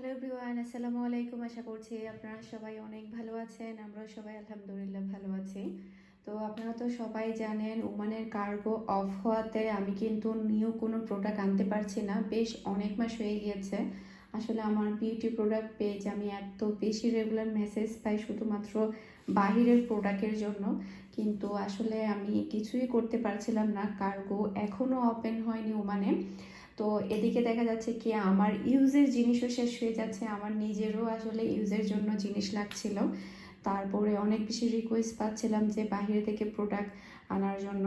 Hello everyone আসসালামু আলাইকুম। আশা করছি আপনারা সবাই অনেক ভালো আছেন। আমরাও সবাই আলহামদুলিল্লাহ ভালো আছি। তো আপনারা তো সবাই জানেন ওমানের কার্গো অফ হওয়াতে আমি কিন্তু নিউ কোনো প্রোডাক্ট আনতে পারছি না। বেশ অনেক মাস হয়ে গিয়েছে। আসলে আমার বিউটি প্রোডাক্ট পেজ আমি এত বেশি রেগুলার মেসেজ পাই শুধুমাত্র বাহিরের প্রোডাক্টের জন্য। কিন্তু আসলে আমি কিছুই করতে পারছিলাম না। কার্গো এখনও ওপেন হয়নি ওমানে তো এদিকে দেখা যাচ্ছে কি, আমার ইউজের জিনিসও শেষ হয়ে যাচ্ছে। আমার নিজেরও আসলে ইউজের জন্য জিনিস লাগছিল। তারপরে অনেক বেশি রিকোয়েস্ট পাচ্ছিলাম যে বাইরে থেকে প্রোডাক্ট আনার জন্য।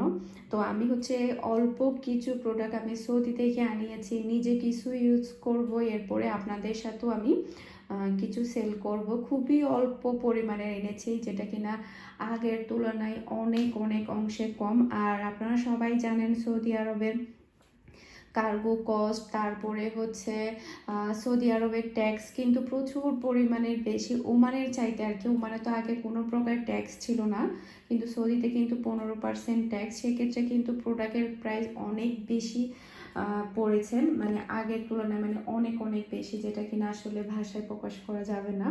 তো আমি হচ্ছে অল্প কিছু প্রোডাক্ট আমি সৌদি থেকে আনিয়েছি। নিজে কিছু ইউজ করব, এরপরে আপনাদের সাথেও আমি কিছু সেল করব। খুবই অল্প পরিমাণে এনেছি, যেটা কিনা আগের তুলনায় অনেক অনেক অংশে কম। আর আপনারা সবাই জানেন সৌদি আরবের কার্গো কস্ট তারপরে হচ্ছে সৌদি আরবের ট্যাক্স কিন্তু প্রচুর পরিমাণের বেশি। ওমানের চাইতে আর কি ওমানে তো আগে কোনো প্রকার ট্যাক্স ছিল না কিন্তু সৌদিতে কিন্তু পনেরো পার্সেন্ট ট্যাক্স সেক্ষেত্রে কিন্তু প্রোডাক্টের প্রাইস অনেক বেশি আহ, পড়েছে। মানে আগের তুলনায় মানে অনেক অনেক বেশি যেটা কিনা আসলে ভাষায় প্রকাশ করা যাবে না।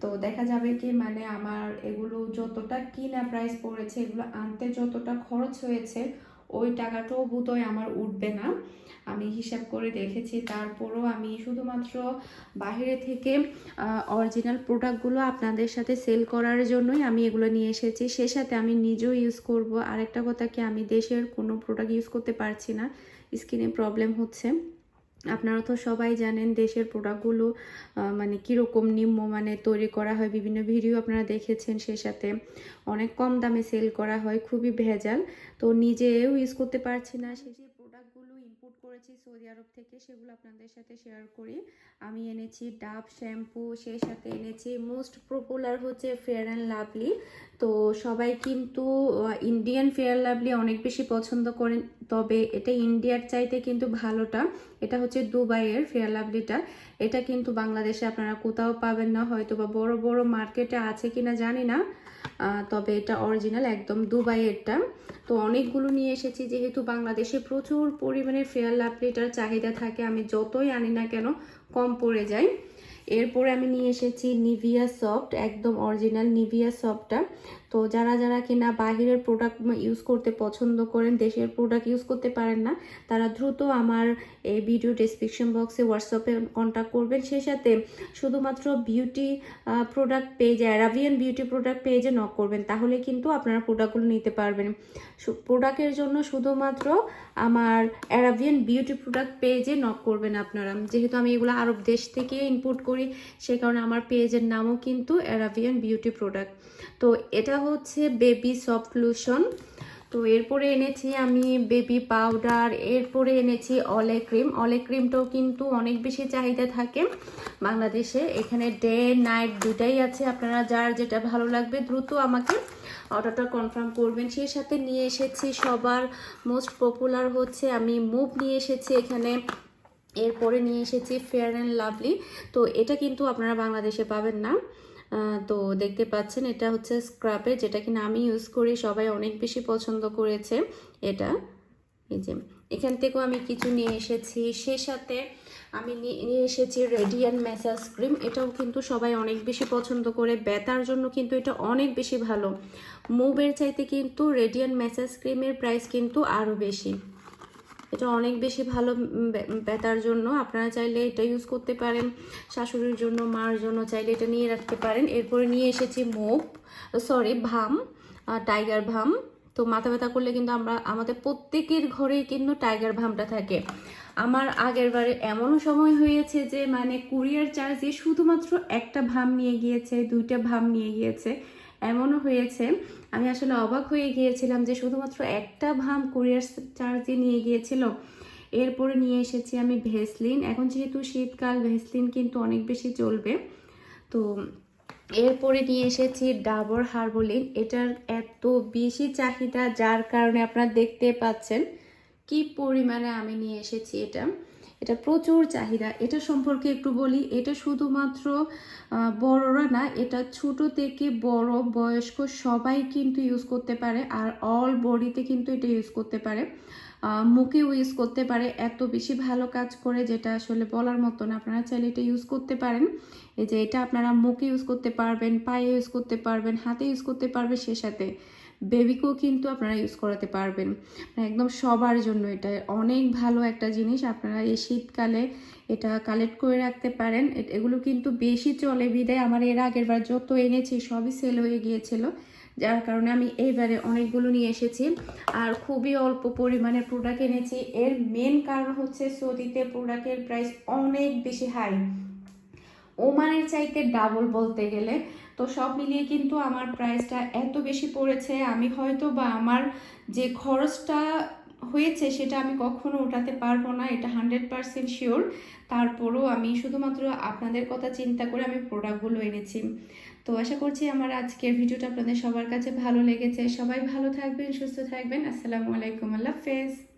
তো দেখা যাবে কি মানে আমার এগুলো যতটা কিনা প্রাইস পড়েছে এগুলো আনতে যতটা খরচ হয়েছে ওই টাকাটাও বোধহয় আমার উঠবে না। আমি হিসাব করে দেখেছি, তারপরও আমি শুধুমাত্র বাহিরে থেকে অরিজিনাল প্রোডাক্টগুলো আপনাদের সাথে সেল করার জন্যই আমি এগুলো নিয়ে এসেছি। সে সাথে আমি নিজেও ইউজ করব। আরেকটা কথা কি, আমি দেশের কোনো প্রোডাক্ট ইউজ করতে পারছি না। স্কিনে প্রবলেম হচ্ছে। আপনারা তো সবাই জানেন দেশের প্রোডাক্টগুলো মানে কীরকম নিম্ন মানে তৈরি করা হয়, বিভিন্ন ভিডিও আপনারা দেখেছেন সে সাথে। অনেক কম দামে সেল করা হয়, খুবই ভেজাল। তো নিজেও ইউজ করতে পারছি না, সে যে প্রোডাক্টগুলো ইম্পোর্ট করেছি সৌদি আরব থেকে, সেগুলো আপনাদের সাথে শেয়ার করি। আমি এনেছি ডাব শ্যাম্পু সেই সাথে এনেছি মোস্ট পপুলার হচ্ছে ফেয়ার অ্যান্ড লাভলি তো সবাই কিন্তু ইন্ডিয়ান ফেয়ার লাভলি অনেক বেশি পছন্দ করেন, তবে এটা ইন্ডিয়ার চাইতে কিন্তু ভালোটা, এটা হচ্ছে দুবাইয়ের ফেয়ার লাভলিটা এটা কিন্তু বাংলাদেশে আপনারা কোথাও পাবেন না হয়তো বা বড় বড় মার্কেটে আছে কিনা জানি না তবে এটা অরিজিনাল একদম দুবাইয়েরটা। তো অনেকগুলো নিয়ে এসেছি, যেহেতু বাংলাদেশে প্রচুর পরিমাণে ফেয়ার লাভলিটার চাহিদা থাকে, আমি যতই আনি না কেন কম পড়ে যায় এরপরে আমি নিয়ে এসেছি নিভিয়া সফট একদম অরিজিনাল নিভিয়া সফটটা তো যারা যারা কিনা বাহিরের প্রোডাক্ট ইউজ করতে পছন্দ করেন, দেশের প্রোডাক্ট ইউজ করতে পারেন না, তারা দ্রুত আমার এই ভিডিও ডিসক্রিপশন বক্সে হোয়াটসঅ্যাপে কন্ট্যাক্ট করবেন। সেই সাথে শুধুমাত্র বিউটি প্রোডাক্ট পেজে অ্যারাবিয়ান বিউটি প্রোডাক্ট পেজে নক করবেন, তাহলে কিন্তু আপনারা প্রোডাক্টগুলো নিতে পারবেন। প্রোডাক্টের জন্য শুধুমাত্র আমার অ্যারাবিয়ান বিউটি প্রোডাক্ট পেজে নক করবেন আপনারা। যেহেতু আমি এগুলো আরব দেশ থেকে ইনপুট করি, সে কারণে আমার পেজের নামও কিন্তু অ্যারাবিয়ান বিউটি প্রোডাক্ট তো এটা হচ্ছে বেবি সফট লোশন। তো এরপরে এনেছি আমি বেবি পাউডার, এরপরে এনেছি অলে ক্রিম। অলে ক্রিমটাও কিন্তু অনেক বেশি চাহিদা থাকে বাংলাদেশে। এখানে ডে, নাইট দুটাই আছে। আপনারা যার যেটা ভালো লাগবে দ্রুত আমাকে অর্ডারটা কনফার্ম করবেন। সেই সাথে নিয়ে এসেছি সবার মোস্ট পপুলার হচ্ছে আমি মুভ নিয়ে এসেছি এখানে। এরপরে নিয়ে এসেছি ফেয়ার অ্যান্ড লাভলি। তো এটা কিন্তু আপনারা বাংলাদেশে পাবেন না। তো দেখতে পাচ্ছেন এটা হচ্ছে স্ক্রাবে যেটা কিনা আমি ইউজ করি, সবাই অনেক বেশি পছন্দ করেছে এটা। এই যে, এখান থেকেও আমি কিছু নিয়ে এসেছি। সে সাথে আমি নিয়ে এসেছি রেডিয়ান ম্যাসাজ ক্রিম এটাও কিন্তু সবাই অনেক বেশি পছন্দ করে। ব্যথার জন্য কিন্তু এটা অনেক বেশি ভালো। মুভের চাইতে কিন্তু রেডিয়ান ম্যাসাজ ক্রিমের প্রাইস কিন্তু আরও বেশি। এটা অনেক বেশি ভালো ব্যথার জন্য। আপনারা চাইলে এটা ইউজ করতে পারেন। শাশুড়ির জন্য, মার জন্য চাইলে এটা নিয়ে রাখতে পারেন। এরপরে নিয়ে এসেছি মোপ সরি ভাম টাইগার ভাম। তো মাথা ব্যথা করলে কিন্তু আমরা, আমাদের প্রত্যেকের ঘরেই কিন্তু টাইগার ভামটা থাকে। আমার আগের বারে এমনও সময় হয়েছে যে মানে কুরিয়ার চার্জ শুধুমাত্র একটা ভাম নিয়ে গিয়েছে, দুইটা ভাম নিয়ে গিয়েছে। এমনও হয়েছে। আমি আসলে অবাক হয়ে গিয়েছিলাম যে শুধুমাত্র একটা ভাম কুরিয়ার চার্জ নিয়ে গিয়েছিল। এরপরে নিয়ে এসেছি আমি ভেসলিন। এখন যেহেতু শীতকাল, ভেসলিন কিন্তু অনেক বেশি চলবে তো এরপরে নিয়ে এসেছি ডাবর হার্বোলিন এটার এত বেশি চাহিদা, যার কারণে আপনারা দেখতে পাচ্ছেন কি পরিমাণে আমি নিয়ে এসেছি এটা। এটা প্রচুর চাহিদা। এটা সম্পর্কে একটু বলি, এটা শুধুমাত্র বড়রা না, এটা ছোট থেকে বড় বয়স্ক সবাই কিন্তু ইউজ করতে পারে আর অল বডিতে কিন্তু এটা ইউজ করতে পারে। মুখেও ইউজ করতে পারে, এত বেশি ভালো কাজ করে যেটা আসলে বলার মতো না। আপনারা চাইলে এটা ইউজ করতে পারেন। এই যে এটা আপনারা মুখে ইউজ করতে পারবেন, পায়ে ইউজ করতে পারবেন, হাতে ইউজ করতে পারবে সে সাথে। বেবিকেও কিন্তু আপনারা ইউজ করাতে পারবেন। মানে একদম সবার জন্য এটা। অনেক ভালো একটা জিনিস। আপনারা এই শীতকালে এটা কালেক্ট করে রাখতে পারেন। এগুলো কিন্তু বেশি চলে বিদায়। আমার এর আগের বার যত এনেছি, সবই সেল হয়ে গিয়েছিল। যার কারণে আমি এইবারে অনেকগুলো নিয়ে এসেছি। আর খুবই অল্প পরিমাণে প্রোডাক্ট এনেছি। এর মেন কারণ হচ্ছে সৌদিতে প্রোডাক্টের প্রাইস অনেক বেশি হাই ওমানের চাইতে ডাবল বলতে গেলে তো সব মিলিয়ে কিন্তু আমার প্রাইসটা এত বেশি পড়েছে, আমি হয়তো বা আমার যে খরচটা হয়েছে সেটা আমি কখনো ওঠাতে পারব না, এটা হান্ড্রেড পারসেন্ট শিওর তারপরও আমি শুধুমাত্র আপনাদের কথা চিন্তা করে আমি প্রোডাক্টগুলো এনেছি। তো আশা করছি আমার আজকের ভিডিওটা আপনাদের সবার কাছে ভালো লেগেছে। সবাই ভালো থাকবেন, সুস্থ থাকবেন। আসসালামু আলাইকুম, আল্লাহ হাফেজ।